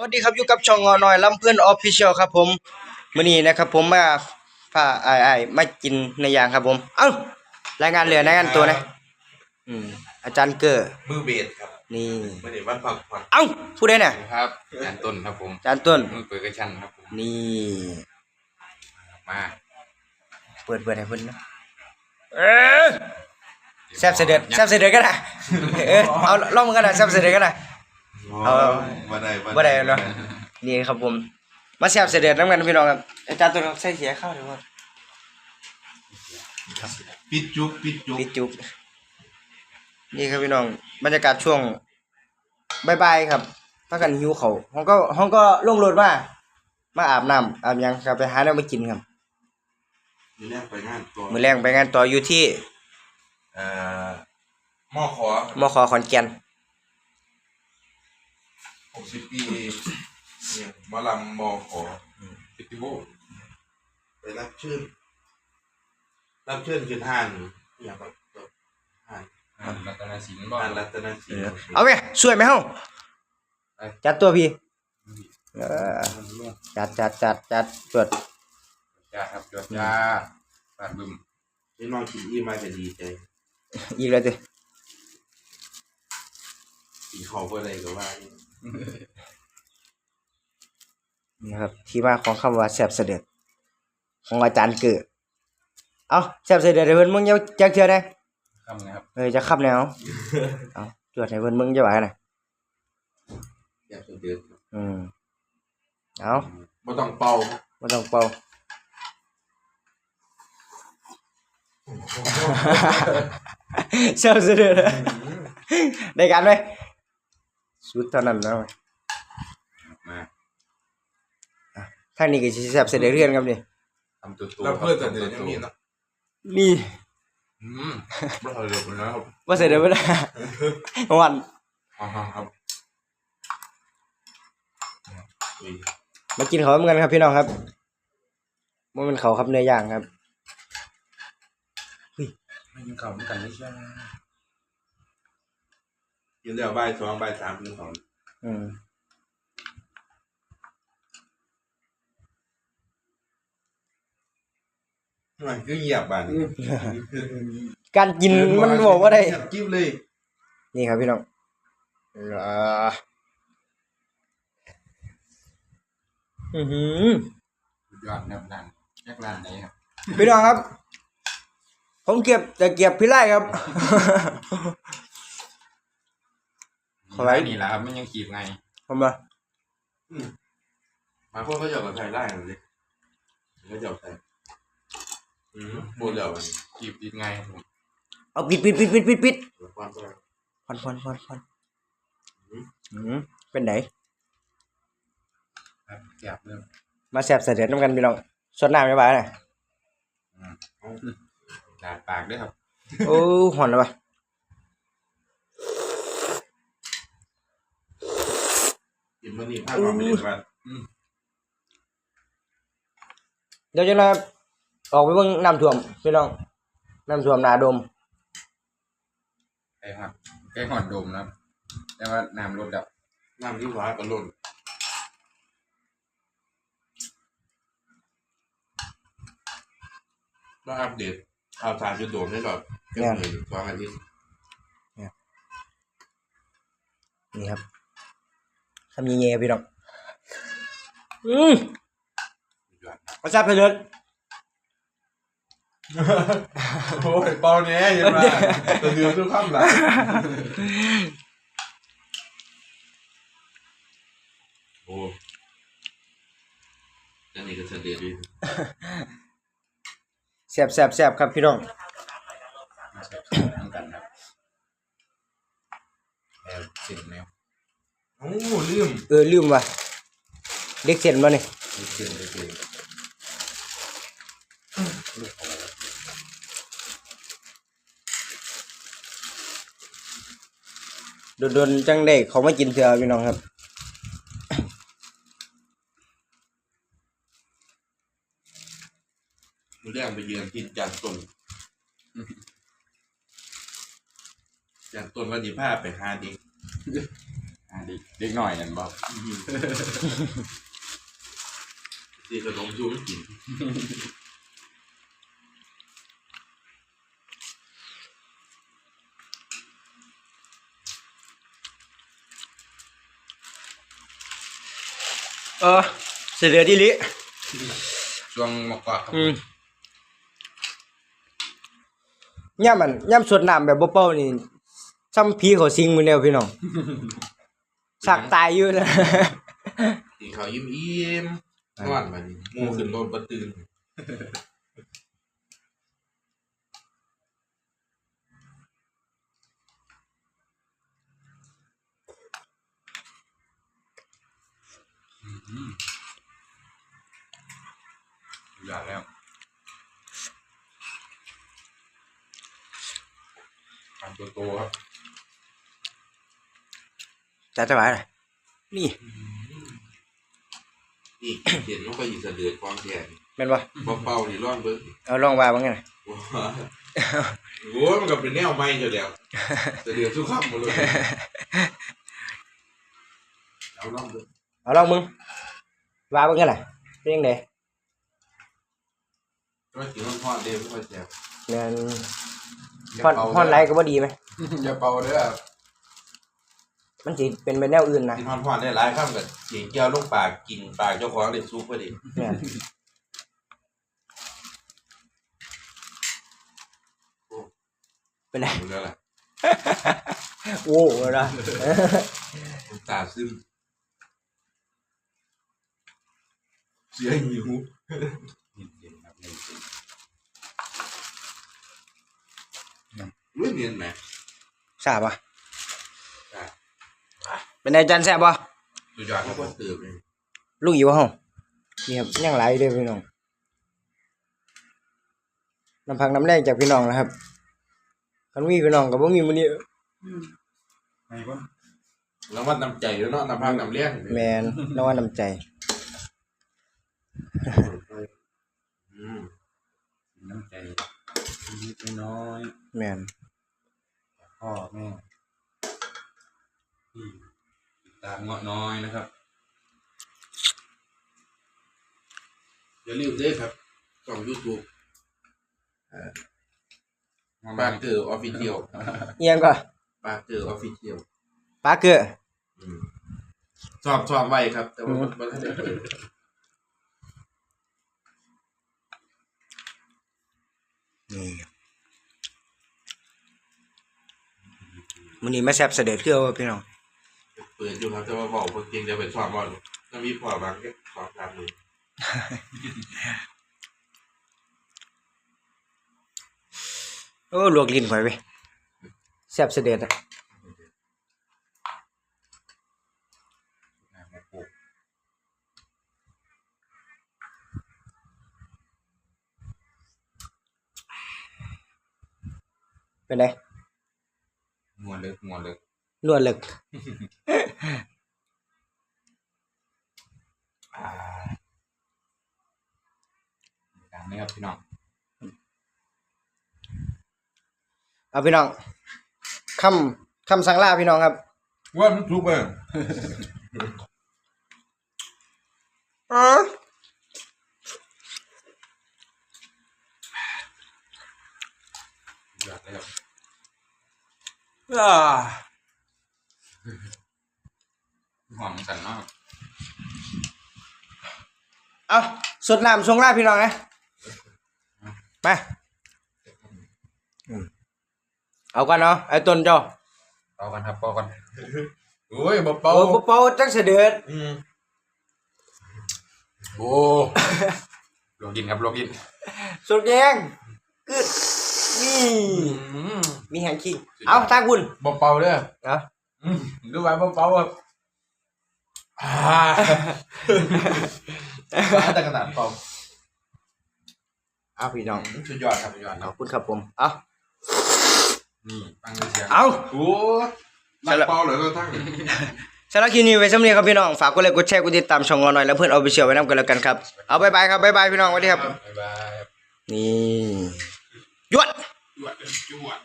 สวัสดีครับอยู่กับช่องงอน้อยลำเพื่อนออฟฟิเชียลครับผมมื้อนี้นะครับผมมาพาอ้ายอ้ายมากินในยางครับผม เอ้ารายงานเรือรายงานตัวนะอืมอาจารย์เกอร์มือเบสครับนี่ไม่ได้วันพักผ่อนเอ้าผู้ใดเนี่ยครับอาจารย์ต้นครับผมอาจารย์ต้นมือเปิดกระชันครับผมนี่มาเปิดเปิดให้เพิ่นนะเออแซ่บเสด็จแซ่บเสด็จกันนะเออเอาลองมันกันนะแซ่บเสด็จกันนะ เอาบ่ได้บ่ได้เนาะนี่ครับผม มาแซ่บเสด็จน้ำกันพี่น้องครับอาจารย์ต้นใส่เสียข้าวดีกว่าปิดจุกปิดจุกปิดจุกนี่ครับพี่น้อง บรรยากาศช่วงบ่ายๆครับพักกันหิวเขาวห้องก็ห้องก็ลงรถมามาอาบน้ำอาบหยังครับไปหาแล้วมากินครับมีแรกไปงานตัวมื้อแรงไปงานต่ออยู่ที่เอ่อหม้อขอมขขอนแก่น 60ปีเนี่ยหมอลำหม้อขอฟิติโบไปรับเชิญรับเชิญขึ้นห้างอย่างแบบห้างอ่านรัตนศิลป์บ้าห้างนรัตนศิลป์เอาไหมสวยไหมเฮาไปจัดตัวพี่เออจัดจัดจัดจัดจวดจ้าครับจวดจ้าปาดบึมนี่น้องกินอิ่มมาก็ดีใจอีกแล้วจ้ะกินข้าวเพื่ออะไรก็ว่าอยู่ นี่ครับ ที่มาของคำว่าแซ่บเสด็จของอาจารย์เกิดเอาแซ่บเสด็จให้เพิ่นมึงอย่าจักเทื่อนะคำนะครับเฮ้ยจะขับแนวเอาจวดให้เพิ่นมึงจะว่าน่ะอยากจะเดือดอืมเอาบ่ต้องเป่าบ่ต้องเป่าแซ่บเสด็จได้กันไหม สุดเท่านั้นแล้วมาทางนี้ก็สิแซ่บเสด็จเรียนครับนี่ทำตัวตัวแล้วเพื่อนกันเดือดยังมีเนาะนี่อืมบ่เคยเลยนะครับว่าเสด็จบ่ได้วันอ่าครับอุ้ยมากินเขาวเหมือนกันครับพี่น้องครับมันเป็นเขาวครับเนื้อย่างครับไม่กินข้าวเหมือนกันไม่ใช่ กินแล้วบ่ายสองบ่ายสามกินของอืมมันก็เงียบบ้านนี้การกินมันบอกว่าได้เงียบกิ๊บเลย นี่ครับพี่น้องอ่าอือหือสุดยอดนะครับร้านแยกร้านไหนครับพี่น้องครับ ผมเก็บแต่เก็บพี่ไล่ครับ ขอไว้ร้านนี่แหละครับมันยังขีบไงผมมาบางคนเขาหยอกกับไทยได้เลยเขาหยอกไทยอืมพูดแล้วมันขีบติดไงครับผมเอาปิดปิดปิดปิดปิดปิดความก็ฟันฟันฟันฟันอืมอืมเป็นไหนครับแซ่บเริ่มมาแสบเสด็จน้ำกันพี่น้องสดน้ำไม่ไหวเลยดาดปากด้วยครับ โอ้หอนแล้วปะ กินมันนี่ภาพความเป็นบ้านเดี๋ยวจะนะออกไปเบิ่งน้ำท่วมพี่น้องน้ำท่วมนาดมใช่ครับใกล้หอดโดมนะครับแต่ว่าน้ำลดดับน้ำที่ฟ้ากันล่นต้องอัปเดตข่าวสารจุดโดมให้ก่อนเพื่อนหนึ่งสองอาทิตย์นี่ครับ ทำยังไงพี่น้องอืมสุดยอดมาจับไปเลยโอ้ยเปาเนี้ยยังไงตัวเดียวทุกข้ามหลังโอ้ยังนี่ก็เฉลี่ยดีแสบแสบแสบครับพี่น้องน้ำกันครับแอบสิ่งแนว โอ้ลืมเออลืมว่ะเด็กเส้นมาเนี่ยมีเสียงเลยเสียงโดนๆจังได้เขามากินเถอะพี่น้องครับเรื่องไปเยือนที่จากตนจากตนวันที่ผ้าไปหาดิอ่าน เด็กเด็กหน่อยนั่นบอกสีขนมชูไม่กินเออเสือดีลิช่วงมกกว่าครับอืมย่ำมันย่ำสวดน้ำแบบบ่เป่านี่ซ้ำผีเขาสิงมือแนวพี่น้อง สักตายอยู่นะกินข้าวยิ้มยิ้มๆนอนมาดิหมูขึ้นรถบัตื่นอยากแล้วทำตัวโตครับ จะจะไหวเลยนี่นี่เห็นมันก็อีสะเดือดความแข็งแม่นบ่บ่เป่านี่ร้อนเบิ่งเอาลองว่าบ้างไงน่ะว้าโอ้ยมันก็เป็นแนวใหม่อยู่แล้วสะเดือดทุกคำหมดเลยเอาลองดูเอาลองมึงว่าบ้างไงน่ะเป็นยังไงก็กินมันทอดเดียวไม่ค่อยแซ่บแม่นฮอนฮอนไรก็บ่ดีไหมอย่าเป่าเด้อ มันสิเป็นไปแนวอื่นนะกินทอดๆได้หลายคำกับเสียงเกี่ยวลงปากกินปากเจ้าของได้ซุปพอดีแม่นเป็นไรดูแล้วล่ะโอ้โหนะน้ำตาซึมเสียหิวเย็นๆครับเย็นไม่เนียนไหมทราบป่ะใช่ เป็นไงจันแซ่บป่ะสุดยอดเขาก็เติมเลยลูกอยู่ห้องนี่ครับยังไหลอยู่เด้อพี่น้องน้ำพักน้ำแรงจากพี่น้องนะครับคันมีพี่น้องกับบ่มีมื้อนี้ๆไงก่อนแล้วมันน้ำใจแล้วเนาะน้ำพักน้ำเลี้ยงแมนนว่าน้ำใจอืมน้ำใจนิดๆน้อยแมนๆพ่อแม่พี่ติดตามเงาะน้อยนะครับอย่าลืมด้วยครับช่องยูทูบเงาะน้ปาอยเกอร์ออฟฟิเชียลเอียงก่อนปาเกอร์ออฟฟิเชียลปาเกอร์สอบสอบไว้ครับ แต่ว่ามันไม่ได้เปิดนี่มื้อนี้มาแซ่บเสด็จคือเอาพี่น้อง เปิดอยู่ครับแต่ว่าบอกคนจริงจะเป็นสอบบอลถ้ามีพอบางก็สอบตามมือโอ้ลวกลิ้นข่อยเว้ยแซ่บเสด็จอะำมาปลูกเป็นไงงัวเลิกงัวเลิกนวดเลิก อ่าตามนี้ครับพี่น้องเอาพี่น้องคำคำสั่งลาพี่น้องครับว่ามันทุกเบอร์อ๋ออยากเลยครับอ่า หอมสันมากเอาสดน้ำชงลาพี่น้องนะมาอืมเอากันเนาะไอ้ต้นเจ้าเป่ากันครับเป่ากันโอ้ยบ่เป่าโอ้บ่เป่าจักเสด็จอืมโอ้ลวกกินครับลวกกินสุดแยงกึดนี่มีแหงคิงเอาทางคุณบ่เป่าเด้อเอาอืมดูไว้บ่เป่าครับ อ่าแต่ขนาดเปล่าเอาพี่น้องสุดยอดครับสุดยอดขอบคุณครับผมเอานี่ฟังเลยเสียงเอาโอ้นักเปล่าเหรอเราทั้ง สำหรับคลิปนี้ไว้สำเนียงครับพี่น้อง ฝากกดไลค์กดแชร์กดติดตามช่องเราหน่อย แล้วเพื่อนเอาไปเชียร์ไว้น้ำกันแล้วกันครับ เอาบายบายครับบายบายพี่น้องสวัสดีครับ บ๊ายบายนี่ยวด จวดจวด